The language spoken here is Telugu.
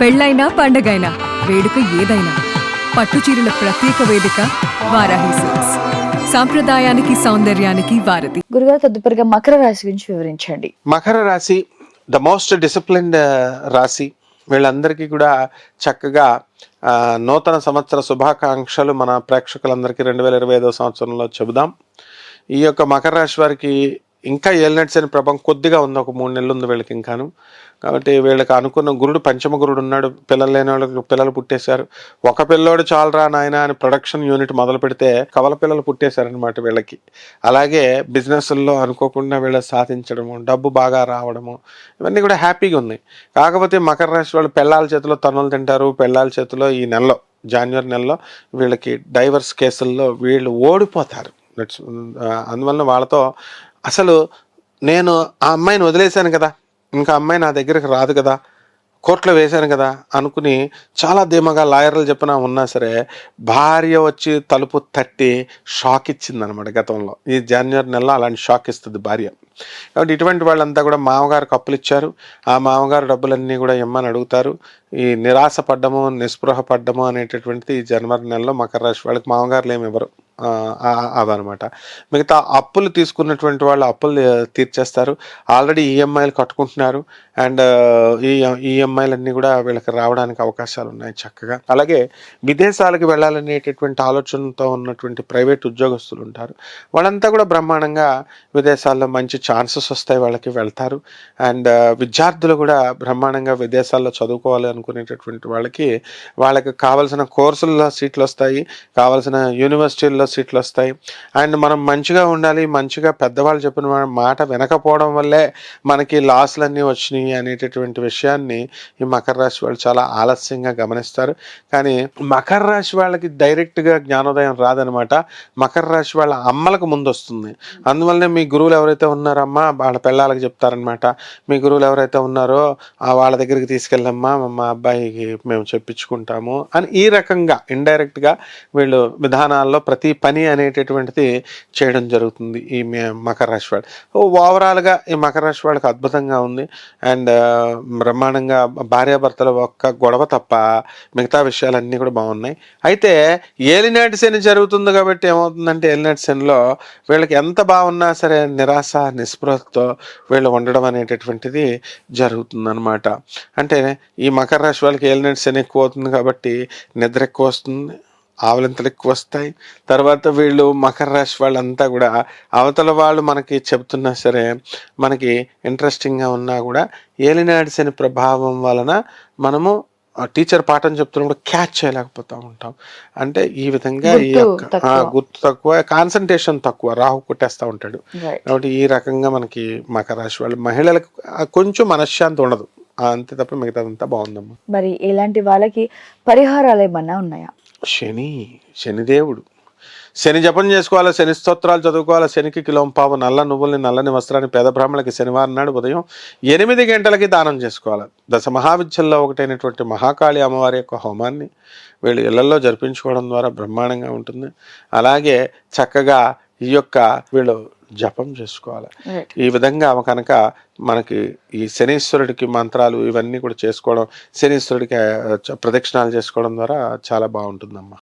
పెళ్ళైనా పండగైనా వేడుక ఏదైనా పట్టు చీరల ప్రత్యేక వేదిక వారాహి సిల్క్స్. సాంప్రదాయానికి సౌందర్యానికి వారధి. గురుగారు తదుపరిగా మకర రాశి గురించి వివరించండి. మకర రాశి ద మోస్ట్ డిసిప్లిన్డ్ రాశి. వీళ్ళందరికీ కూడా చక్కగా నూతన సంవత్సర శుభాకాంక్షలు మన ప్రేక్షకులందరికీ రెండు వేల ఇరవై ఐదో సంవత్సరంలో చెబుదాం. ఈ యొక్క మకర రాశి వారికి ఇంకా ఏలినట్స్ అనే ప్రభావం కొద్దిగా ఉంది. ఒక మూడు నెలలు ఉంది వీళ్ళకి ఇంకాను. కాబట్టి వీళ్ళకి అనుకున్న గురుడు పంచమ గురుడు ఉన్నాడు. పిల్లలు లేని వాళ్ళకి పిల్లలు పుట్టేశారు. ఒక పిల్లోడు చాలరా నాయన అని ప్రొడక్షన్ యూనిట్ మొదలు పెడితే కవల పిల్లలు పుట్టేశారనమాట వీళ్ళకి. అలాగే బిజినెస్ల్లో అనుకోకుండా వీళ్ళు సాధించడము డబ్బు బాగా రావడము ఇవన్నీ కూడా హ్యాపీగా ఉన్నాయి. కాకపోతే మకర రాశి వాళ్ళు పెళ్ళాల చేతిలో తన్నులు తింటారు. పెళ్ళాల చేతిలో ఈ నెలలో జనవరి నెలలో వీళ్ళకి డైవర్స్ కేసుల్లో వీళ్ళు ఓడిపోతారు. అందువలన వాళ్ళతో అసలు నేను ఆ అమ్మాయిని వదిలేశాను కదా. ఇంకా అమ్మాయి నా దగ్గరికి రాదు కదా. కోర్టులో వేశాను కదా అనుకుని చాలా ధీమగా లాయర్లు చెప్పినా ఉన్నా సరే భార్య వచ్చి తలుపు తట్టి షాక్ ఇచ్చింది అనమాట గతంలో. ఈ జనవరి నెలలో అలాంటి షాక్ ఇస్తుంది భార్య. కాబట్టి ఇటువంటి వాళ్ళంతా కూడా మామగారు కప్పులు ఇచ్చారు. ఆ మామగారు డబ్బులన్నీ కూడా ఇమ్మని అడుగుతారు. ఈ నిరాశ పడ్డము నిస్పృహ పడ్డము అనేటటువంటిది ఈ జనవరి నెలలో మకర రాశి వాళ్ళకి మామగారులు ఏమి ఇవ్వరు. అదనమాట. మిగతా అప్పులు తీసుకున్నటువంటి వాళ్ళు అప్పులు తీర్చేస్తారు. ఆల్రెడీ ఈఎంఐలు కట్టుకుంటున్నారు. అండ్ ఈ ఈఎంఐలన్నీ కూడా వీళ్ళకి రావడానికి అవకాశాలు ఉన్నాయి చక్కగా. అలాగే విదేశాలకు వెళ్ళాలనేటటువంటి ఆలోచనతో ఉన్నటువంటి ప్రైవేట్ ఉద్యోగస్తులు ఉంటారు. వాళ్ళంతా కూడా బ్రహ్మాండంగా విదేశాల్లో మంచి ఛాన్సెస్ వస్తాయి వాళ్ళకి వెళ్తారు. అండ్ విద్యార్థులు కూడా బ్రహ్మాండంగా విదేశాల్లో చదువుకోవాలి అనుకునేటటువంటి వాళ్ళకి వాళ్ళకి కావాల్సిన కోర్సుల్లో సీట్లు వస్తాయి కావాల్సిన యూనివర్సిటీల్లో సీట్లు వస్తాయి. అండ్ మనం మంచిగా ఉండాలి మంచిగా పెద్దవాళ్ళు చెప్పిన మాట వినకపోవడం వల్లే మనకి లాస్లన్నీ వచ్చినాయి అనేటటువంటి విషయాన్ని ఈ మకర రాశి వాళ్ళు చాలా ఆలస్యంగా గమనిస్తారు. కానీ మకర రాశి వాళ్ళకి డైరెక్ట్గా జ్ఞానోదయం రాదనమాట. మకర రాశి వాళ్ళ అమ్మలకు ముందు వస్తుంది అందువల్లనే మీ గురువులు ఎవరైతే ఉన్నారమ్మా వాళ్ళ పిల్లలకి చెప్తారనమాట. మీ గురువులు ఎవరైతే ఉన్నారో వాళ్ళ దగ్గరికి తీసుకెళ్ళమ్మా మా అబ్బాయికి మేము చెప్పించుకుంటాము అని ఈ రకంగా ఇండైరెక్ట్గా వీళ్ళు విధానాల్లో ప్రతి పని అనేటటువంటిది చేయడం జరుగుతుంది ఈ మకర రాశి వాళ్ళు. ఓవరాల్గా ఈ మకర రాశి వాళ్ళకి అద్భుతంగా ఉంది. అండ్ అండ్ బ్రహ్మాండంగా భార్యాభర్తల ఒక్క గొడవ తప్ప మిగతా విషయాలన్నీ కూడా బాగున్నాయి. అయితే ఏలినాటి శని జరుగుతుంది కాబట్టి ఏమవుతుందంటే ఏలినాటి శనిలో వీళ్ళకి ఎంత బాగున్నా సరే నిరాశ నిస్పృహతో వీళ్ళు ఉండడం అనేటటువంటిది జరుగుతుందనమాట అంటే ఈ మకర రాశి వాళ్ళకి ఏలినాటి శని ఎక్కువ అవుతుంది కాబట్టి నిద్ర ఎక్కువ వస్తుంది. ఆవలింతలు ఎక్కువ వస్తాయి తర్వాత వీళ్ళు మకర రాశి వాళ్ళంతా కూడా అవతల వాళ్ళు మనకి చెప్తున్నా సరే మనకి ఇంట్రెస్టింగ్గా ఉన్నా కూడా ఏలినాటి శని ప్రభావం వలన మనము టీచర్ పాఠం చెప్తున్నప్పుడు క్యాచ్ చేయలేకపోతా ఉంటాం. అంటే ఈ విధంగా ఈ యొక్క. గుర్తు తక్కువ కాన్సన్ట్రేషన్ తక్కువ. రాహు కొట్టేస్తా ఉంటాడు. కాబట్టి ఈ రకంగా మనకి మకర రాశి వాళ్ళు మహిళలకు కొంచెం మనశ్శాంతి ఉండదు. అంతే తప్ప మిగతాదంతా బాగుందమ్మా. మరి ఇలాంటి వాళ్ళకి పరిహారాలు ఏమన్నా ఉన్నాయా? శని శనిదేవుడు శని జపం చేసుకోవాలి శని స్తోత్రాలు చదువుకోవాలి శనికి కిలోం పావు నల్ల నువ్వుల్ని నల్లని వస్త్రాన్ని పేద బ్రాహ్మణులకి శనివారం నాడు ఉదయం ఎనిమిది గంటలకి దానం చేసుకోవాలి. దశ మహావిద్యల్లో ఒకటైనటువంటి మహాకాళి అమ్మవారి యొక్క హోమాన్ని వీళ్ళు ఇళ్ళలో జరిపించుకోవడం ద్వారా బ్రహ్మాండంగా ఉంటుంది. అలాగే చక్కగా ఈ యొక్క వీళ్ళు జపం చేసుకోవాలి. ఈ విధంగా కనుక మనకి ఈ శనీశ్వరుడికి మంత్రాలు ఇవన్నీ కూడా చేసుకోవడం శనీశ్వరుడికి ప్రదక్షిణాలు చేసుకోవడం ద్వారా చాలా బాగుంటుందమ్మా.